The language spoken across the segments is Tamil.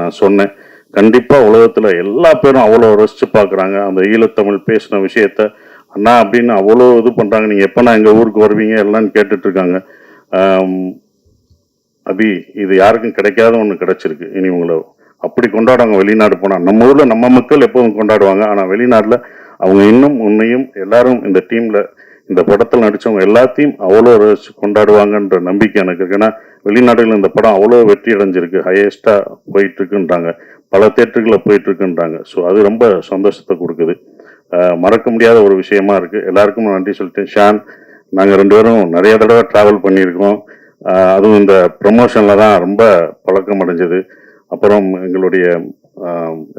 நான் சொன்னேன். கண்டிப்பாக உலகத்துல எல்லா பேரும் அவ்வளோ ரசிச்சு பார்க்குறாங்க அந்த ஈழத்தமிழ் பேசின விஷயத்த. அண்ணா அப்படின்னு அவ்வளோ இது பண்றாங்க. எப்போ நான் எங்க ஊருக்கு வருவீங்க? எல்லாம்னு கேட்டுட்ருக்காங்க. அபி இது யாருக்கும் கிடைக்காத ஒன்று கிடைச்சிருக்கு. இனி உங்களை அப்படி கொண்டாடுவாங்க. வெளிநாடு போனால் நம்ம ஊரில் நம்ம மக்கள் எப்போதும் கொண்டாடுவாங்க. ஆனால் வெளிநாட்டில் அவங்க இன்னும் உன்னையும் எல்லாரும் இந்த டீமில் இந்த படத்தில் நடித்தவங்க எல்லாத்தையும் அவ்வளோ ரசிச்சு கொண்டாடுவாங்கன்ற நம்பிக்கை எனக்கு இருக்கு. ஏன்னா வெளிநாடுகளில் இந்த படம் அவ்வளோ வெற்றி அடைஞ்சிருக்கு. ஹையஸ்ட்டாக போயிட்டு இருக்குன்றாங்க பல தேட்டர்களில் போயிட்டு இருக்குன்றாங்க ஸோ அது ரொம்ப சந்தோஷத்தை கொடுக்குது. மறக்க முடியாத ஒரு விஷயமா இருக்கு. எல்லாருக்கும் நன்றி சொல்லிட்டேன் ஷான் நாங்கள் ரெண்டு பேரும் நிறைய தடவை ட்ராவல் பண்ணியிருக்கோம். அதுவும் இந்த ப்ரமோஷனில் தான் ரொம்ப பழக்கம் அடைஞ்சது. அப்புறம் எங்களுடைய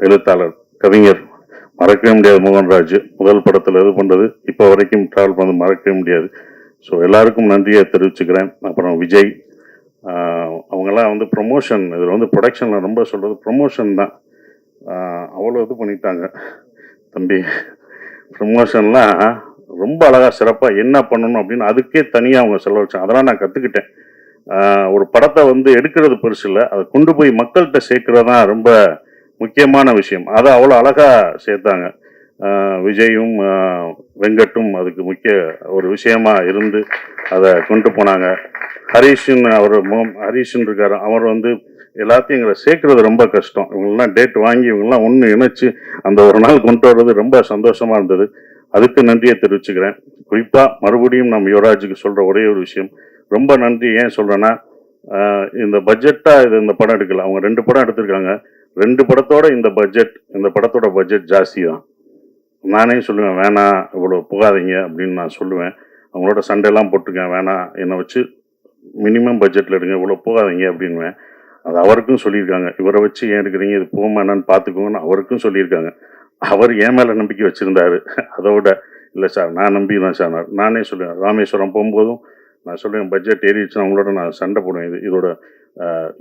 எழுத்தாளர் கவிஞர் மறக்கவே முடியாது மோகன்ராஜ் முதல் படத்தில் இது பண்ணுறது இப்போ வரைக்கும் ட்ராவல் பண்ணது மறக்கவே முடியாது. ஸோ எல்லாருக்கும் நன்றியை தெரிவிச்சுக்கிறேன். அப்புறம் விஜய் அவங்கெல்லாம் வந்து ப்ரொமோஷன் இதில் வந்து ப்ரொடக்ஷனில் ரொம்ப சொல்கிறது ப்ரொமோஷன் தான். அவ்வளோ இது பண்ணிட்டாங்க. தம்பி ப்ரொமோஷன்லாம் ரொம்ப அழகாக சிறப்பாக என்ன பண்ணணும் அப்படின்னு அதுக்கே தனியாக அவங்க செலவழிச்சாங்க அதெல்லாம் நான் கற்றுக்கிட்டேன் ஒரு படத்தை வந்து எடுக்கிறது பெருசு இல்லை. அதை கொண்டு போய் மக்கள்கிட்ட சேர்க்கறது தான் ரொம்ப முக்கியமான விஷயம். அதை அவ்வளோ அழகாக சேர்த்தாங்க. விஜயும் வெங்கட்டும் அதுக்கு முக்கிய ஒரு விஷயமா இருந்து அதை கொண்டு போனாங்க. ஹரீஷன் அவர் மோ- ஹரீஷன் இருக்காரு. அவர் வந்து எல்லாத்தையும் எங்களை சேர்க்கறது ரொம்ப கஷ்டம். இவங்கெல்லாம் டேட் வாங்கி இவங்கெல்லாம் ஒன்று இணைச்சு அந்த ஒரு நாள் கொண்டு வர்றது ரொம்ப சந்தோஷமா இருந்தது. அதுக்கு நன்றியை தெரிவிச்சுக்கிறேன். குறிப்பாக மறுபடியும் நம்ம யுவராஜுக்கு சொல்கிற ஒரே ஒரு விஷயம். ரொம்ப நன்றி. ஏன் சொல்கிறேன்னா இந்த பட்ஜெட்டாக இது இந்த படம் எடுக்கல. அவங்க ரெண்டு படம் எடுத்திருக்காங்க. ரெண்டு படத்தோட இந்த பட்ஜெட் இந்த படத்தோட பட்ஜெட் ஜாஸ்தி தான் நானே சொல்லுவேன் வேணாம் இவ்வளோ புகாதீங்க அப்படின்னு நான் சொல்லுவேன். அவங்களோட சண்டையெல்லாம் போட்டுக்கேன் வேணாம் என்னை வச்சு மினிமம் பட்ஜெட்டில் எடுங்க இவ்வளோ போகாதீங்க அப்படின்வேன் அது அவருக்கும் சொல்லியிருக்காங்க. இவரை வச்சு ஏன் எடுக்கிறீங்க? இது போமா என்னன்னு பார்த்துக்கோங்கன்னு அவருக்கும் சொல்லியிருக்காங்க. அவர் ஏன் மேலே நம்பிக்கை வச்சுருந்தாரு? அதோட இல்லை சார் நான் நம்பி தான் சார் நான் நானே சொல்லுவேன் ராமேஸ்வரம் போகும்போதும் நான் சொல்லுவேன் பட்ஜெட் ஏறிடுச்சுன்னா அவங்களோட நான் சண்டை போடுவேன். இது இதோட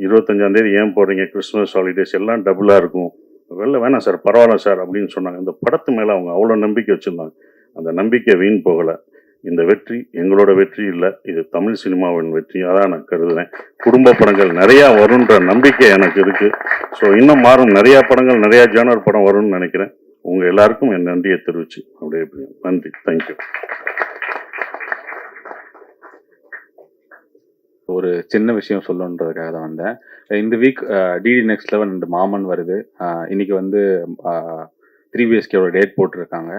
இருபத்தஞ்சாந்தேதி ஏன் போடுறீங்க கிறிஸ்மஸ் ஹாலிடேஸ் எல்லாம் டபுளாக இருக்கும். வெளில வேணாம் சார் பரவாயில்ல சார் அப்படின்னு சொன்னாங்க. இந்த படத்து மேலே அவங்க அவ்வளோ நம்பிக்கை வச்சுருந்தாங்க. அந்த நம்பிக்கை வீண் போகலை. இந்த வெற்றி எங்களோட வெற்றி இல்லை இது தமிழ் சினிமாவின் வெற்றியாக தான் நான் கருதுறேன். குடும்ப படங்கள் நிறையா வரும்ன்ற நம்பிக்கை எனக்கு இருக்குது ஸோ இன்னும் மாறும். நிறையா படங்கள் நிறையா ஜானர் படம் வரும்னு நினைக்கிறேன். உங்கள் எல்லாருக்கும் என் நன்றியை தெரிவிச்சு அப்படியே நன்றி. தேங்க்யூ ஒரு சின்ன விஷயம் சொல்லணுன்றதுக்காக தான் வந்தேன். இந்த வீக் டிடி நெக்ஸ்ட் லெவன் ரெண்டு மாமன் வருது. இன்னைக்கு வந்து த்ரீ பிஎஸ்கேவோட டேட் போட்டிருக்காங்க.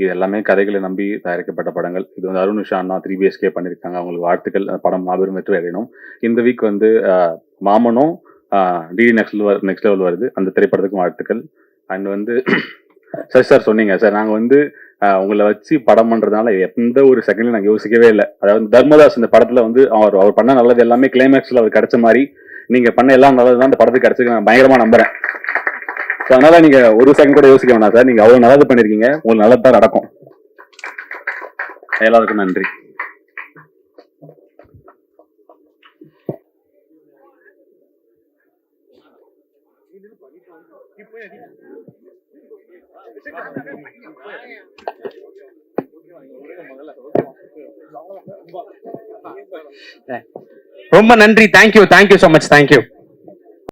இது எல்லாமே கதைகளை நம்பி தயாரிக்கப்பட்ட படங்கள். இது வந்து அருண் விஷான் த்ரீ பிஎஸ்கே பண்ணியிருக்காங்க. அவங்களுக்கு வாழ்த்துக்கள். படம் மாபெரும் வெற்றி அடையணும். இந்த வீக் வந்து மாமனும் டிடி நெக்ஸ்ட் நெக்ஸ்ட் லெவல் வருது. அந்த திரைப்படத்துக்கும் வாழ்த்துக்கள். அண்ட் வந்து சார் சார் சொன்னீங்க. சார் நாங்கள் வந்து உங்களை வச்சு படம் பண்றதுனால எந்த ஒரு செகண்ட்லையும் நாங்கள் யோசிக்கவே இல்லை. அதாவது தர்மதாஸ் இந்த படத்துல வந்து அவர் அவர் பண்ண நல்லது எல்லாமே கிளைமேக்ஸ்ல அவர் கிடைச்ச மாதிரி நீங்க பண்ண எல்லாம் நல்லது தான் அந்த படத்துக்கு கிடைச்சிருக்கு நான் பயங்கரமா நம்புறேன். அதனால நீங்க ஒரு செகண்ட் கூட யோசிக்க வேணாம் சார். நீங்க அவ்வளவு நல்லது பண்ணிருக்கீங்க. உங்களுக்கு நல்லது தான் நடக்கும். எல்லாருக்கும் நன்றி. ரொம்ப நன்றி. Thank you thank you so much thank you